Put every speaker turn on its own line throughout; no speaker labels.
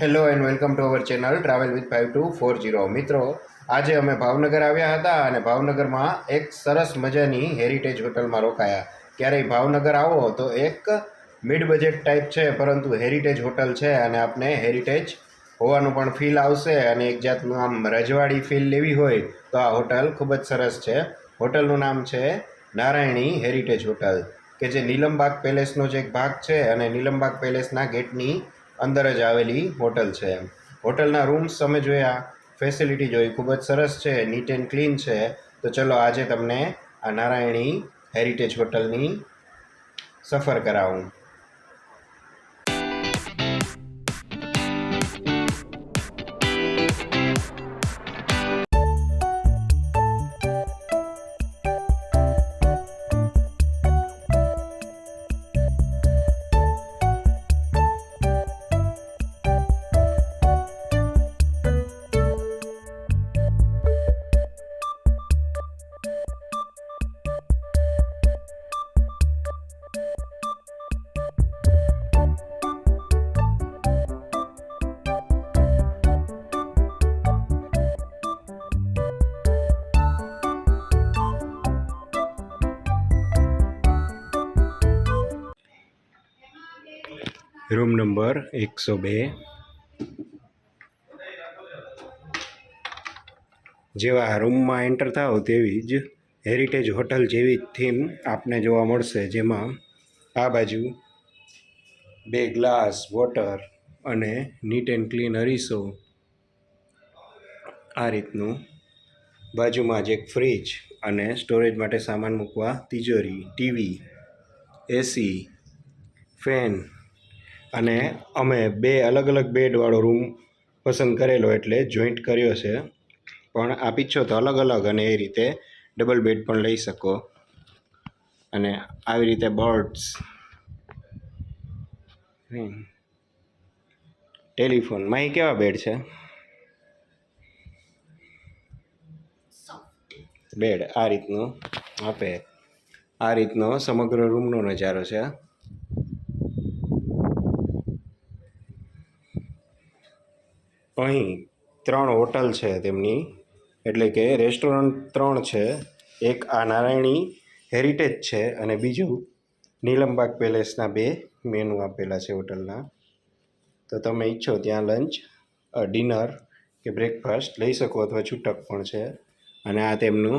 Hello and welcome to our channel travel with five two four zero મિત્રો, આજે અમે ભાવનગર આવ્યા હતા અને ભાવનગરમાં એક સરસ મજાની હેરિટેજ હોટલમાં રોકાયા. ક્યારેય ભાવનગર આવો તો એક મિડ બજેટ ટાઈપ છે, પરંતુ હેરિટેજ હોટલ છે અને આપને હેરિટેજ હોવાનું પણ ફીલ આવશે અને એક જાતનું આમ રજવાડી ફીલ લેવી હોય તો આ હોટલ ખૂબ જ સરસ છે. હોટલનું નામ છે નારાયણી હેરિટેજ હોટલ કે જે નીલમબાગ પેલેસનો જ એક ભાગ છે અને નીલમબાગ પેલેસના ગેટની અંદર જ આવેલી હોટલ છે એમ. હોટલના રૂમ્સ તમે જોયા ફેસિલિટી જોઈ, ખૂબ જ સરસ છે નીટ એન્ડ ક્લીન છે. તો ચલો આજે તમને આ નારાયણી હેરિટેજ હોટલની સફર કરાવું. રૂમ નંબર એકસો બે. જેવા રૂમમાં એન્ટર થાવ તેવી જ હેરિટેજ હોટલ જેવી જ થીમ આપને જોવા મળશે, જેમાં આ બાજુ બે ગ્લાસ વોટર અને નીટ એન્ડ ક્લીન અરીસો આ રીતનું. બાજુમાં જ એક ફ્રીજ અને સ્ટોરેજ માટે સામાન મૂકવા તિજોરી, ટીવી, એસી, ફેન અને અમે બે અલગ અલગ બેડવાળો રૂમ પસંદ કરેલો એટલે જોઈન્ટ કર્યો છે. પણ આપ ઈચ્છો તો અલગ અલગ અને એ રીતે ડબલ બેડ પણ લઈ શકો. અને આવી રીતે બર્ડ્સ ટેલિફોન એ કેવા બેડ છે? બેડ આ રીતનું આપે. આ રીતનો સમગ્ર રૂમનો નજારો છે. અહીં ત્રણ હોટલ છે તેમની. એટલે કે રેસ્ટોરન્ટ ત્રણ છે. એક આ નારાયણી હેરિટેજ છે અને બીજું નીલમબાગ પેલેસના બે મેનુ આપેલા છે હોટલના. તો તમે ઈચ્છો ત્યાં લંચ ડિનર કે બ્રેકફાસ્ટ લઈ શકો અથવા છૂટક પણ છે. અને આ તેમનું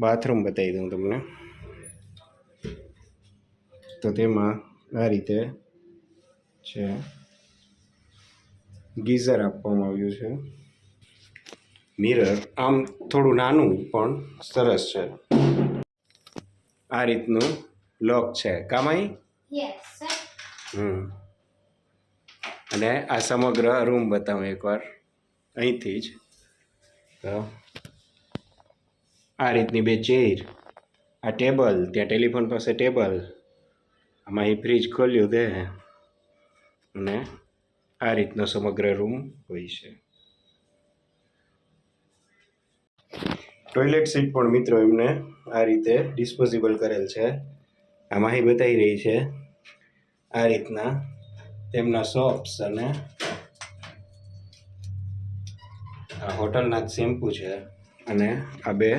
બાથરૂમ બતાવી દઉં તમને. તો તેમાં આ રીતે છે. ગીઝર આપવામાં આવ્યું છે. મિરર આમ થોડું નાનું પણ સરસ છે. આ રીતનું લોક છે. કામાઈ? હમ. અને આ સમગ્ર રૂમ બતાવું એકવાર. અહીંથી જ. તો આ રીતની બે ચેર આ ટેબલ ત્યાં ટેલિફોન પાસે ટેબલ આમાં એ ફ્રીજ ખોલ્યું તે અને આ રીતનો સમગ્ર રૂમ હોય છે. ટોયલેટ સીટ પણ મિત્રો એમને આ રીતે ડિસ્પોઝિબલ કરેલ છે. આમાં એ બતાવી રહી છે આ રીતના તેમના સોપ્સ અને આ હોટલના જ શેમ્પુ છે અને આ બે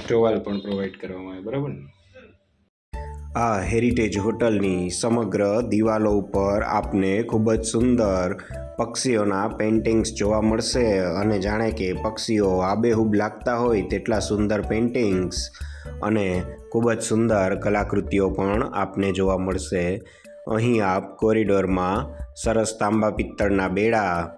ટોવાલ પણ પ્રોવાઈડ કરવામાં આવે બરાબર ને? આ હેરિટેજ હોટલની સમગ્ર દિવાલો ઉપર આપને ખૂબ જ સુંદર પક્ષીઓના પેઇન્ટિંગ્સ જોવા મળશે અને જાણે કે પક્ષીઓ આબેહૂબ લાગતા હોય તેટલા સુંદર પેઇન્ટિંગ્સ અને ખૂબ જ સુંદર કલાકૃતિઓ પણ આપને જોવા મળશે. અહીં આપ કોરિડોરમાં સરસ તાંબા પિત્તળના બેડા,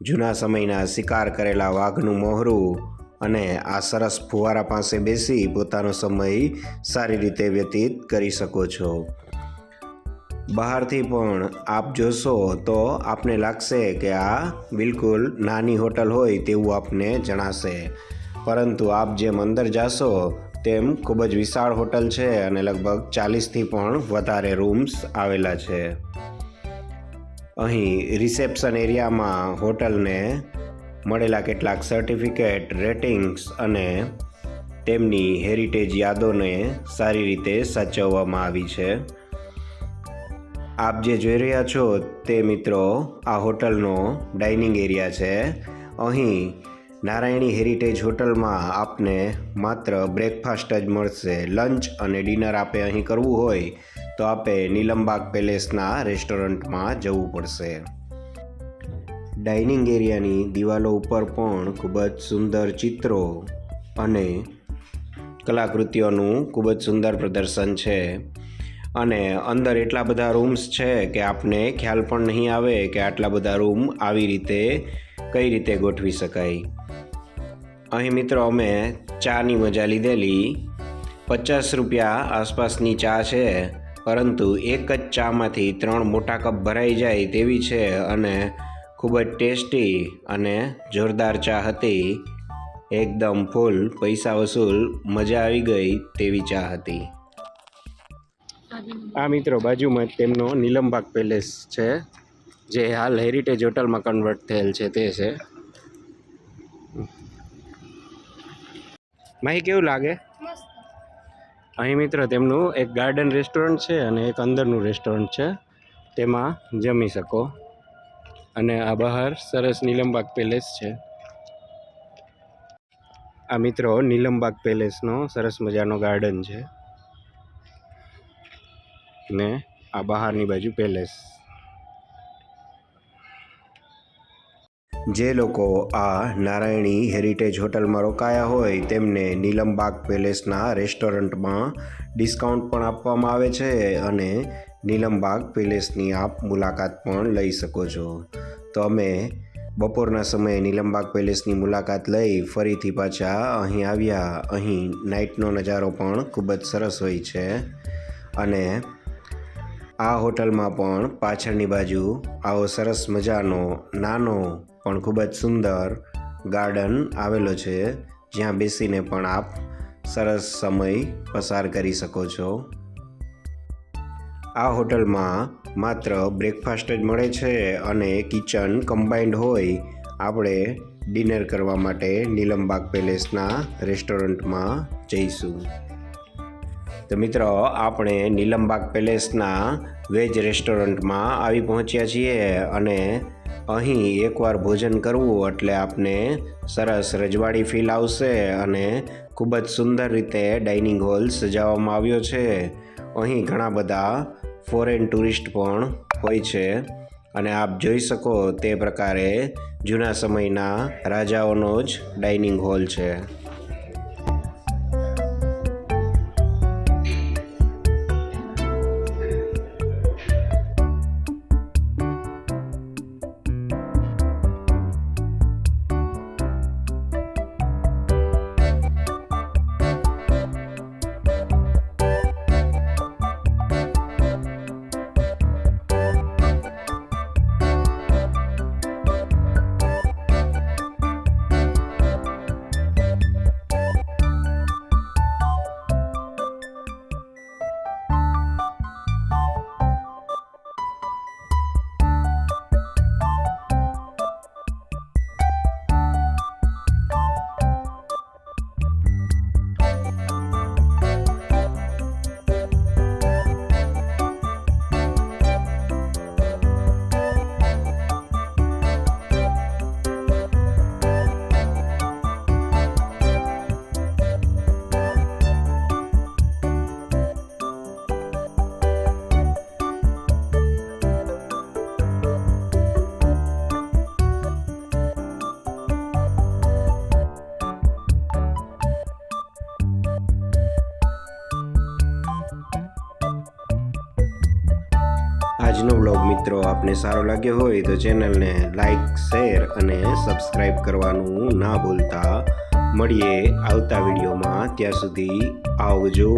જૂના સમયના શિકાર કરેલા વાઘનું મોહરું અને આ સરસ ફુવારા પાસે બેસી પોતાનો સમય સારી રીતે વ્યતીત કરી શકો છો. બહારથી પણ આપ જોશો તો આપને લાગશે કે આ બિલકુલ નાની હોટલ હોય તેવું આપને જણાશે. પરંતુ આપ જેમ અંદર જાશો તેમ ખૂબ જ વિશાળ હોટલ છે અને લગભગ ચાલીસથી પણ વધારે રૂમ્સ આવેલા છે. અહીં રિસેપ્શન એરિયામાં હોટલને મળેલા કેટલાક સર્ટિફિકેટ રેટિંગ્સ અને તેમની હેરિટેજ યાદોને સારી રીતે સાચવવામાં આવી છે. આપ જે જોઈ રહ્યા છો તે મિત્રો, આ હોટલનો ડાઇનિંગ એરિયા છે. અહીં નારાયણી હેરિટેજ હોટલમાં આપને માત્ર બ્રેકફાસ્ટ જ મળશે. લંચ અને ડિનર આપે અહીં કરવું હોય તો આપે નીલમબાગ પેલેસના રેસ્ટોરન્ટમાં જવું પડશે. ડાઇનિંગ એરિયાની દિવાલો ઉપર પણ ખૂબ જ સુંદર ચિત્રો અને કલાકૃતિઓનું ખૂબ જ સુંદર પ્રદર્શન છે. અને અંદર એટલા બધા રૂમ્સ છે કે આપને ખ્યાલ પણ નહીં આવે કે આટલા બધા રૂમ આવી રીતે કઈ રીતે ગોઠવી શકાય. અહીં મિત્રો અમે ચાની મજા લીધેલી. પચાસ રૂપિયા આસપાસની ચા છે, પરંતુ એક જ ચામાંથી ત્રણ મોટા કપ ભરાઈ જાય તેવી છે અને ખૂબ જ ટેસ્ટી અને જોરદાર ચા હતી. એકદમ ફૂલ પૈસા વસૂલ મજા આવી ગઈ તેવી ચા હતી. આ મિત્રો બાજુમાં જ તેમનો નીલમબાગ પેલેસ છે જે હાલ હેરિટેજ હોટલમાં કન્વર્ટ થયેલ છે તે છે. માહી કેવું લાગે? અહીં મિત્રો તેમનું એક ગાર્ડન રેસ્ટોરન્ટ છે અને એક અંદરનું રેસ્ટોરન્ટ છે. તેમાં જમી શકો. અને આ બહાર સરસ નીલમબાગ પેલેસ છે. આ મિત્રો નીલમબાગ પેલેસનો સરસ મજાનો ગાર્ડન છે. ને આ બહારની બાજુ પેલેસ. જે લોકો આ નારાયણી હેરિટેજ હોટલમાં રોકાયા હોય તેમને નીલમબાગ પેલેસના રેસ્ટોરન્ટમાં ડિસ્કાઉન્ટ પણ આપવામાં આવે છે અને નીલમબાગ પેલેસની આપ મુલાકાત પણ લઈ શકો છો. તો અમે બપોરના સમયે નીલમબાગ પેલેસની મુલાકાત લઈ ફરીથી પાછા અહીં આવ્યા. અહીં નાઇટનો નજારો પણ ખૂબ જ સરસ હોય છે. અને આ હોટલમાં પણ પાછળની બાજુ આવો સરસ મજાનો, નાનો, પણ ખૂબ જ સુંદર ગાર્ડન આવેલો છે. જ્યાં બેસીને પણ આપ સરસ સમય પસાર કરી શકો છો. આ હોટલમાં માત્ર બ્રેકફાસ્ટ જ મળે છે અને કિચન કમ્બાઇન્ડ હોય. આપણે ડિનર કરવા માટે નીલમબાગ પેલેસના રેસ્ટોરન્ટમાં જઈશું. તો મિત્રો, આપણે નીલમબાગ પેલેસના વેજ રેસ્ટોરન્ટમાં આવી પહોંચ્યા છીએ અને અહીં એકવાર ભોજન કરવું એટલે આપને સરસ રજવાડી ફીલ આવશે અને ખૂબ જ સુંદર રીતે ડાઇનિંગ હોલ સજાવવામાં આવ્યો છે. અહીં ઘણા બધા ફોરેન ટુરિસ્ટ પણ હોય છે અને આપ જોઈ શકો તે પ્રકારે જૂના સમયના રાજાઓનો જ ડાઇનિંગ હોલ છે. આજનો બ્લોગ મિત્રો આપને સારો લાગ્યો હોય તો ચેનલને લાઇક શેર અને સબસ્ક્રાઈબ કરવાનું ના ભૂલતા. મળીએ આવતા વિડીયોમાં ત્યાં સુધી આવજો.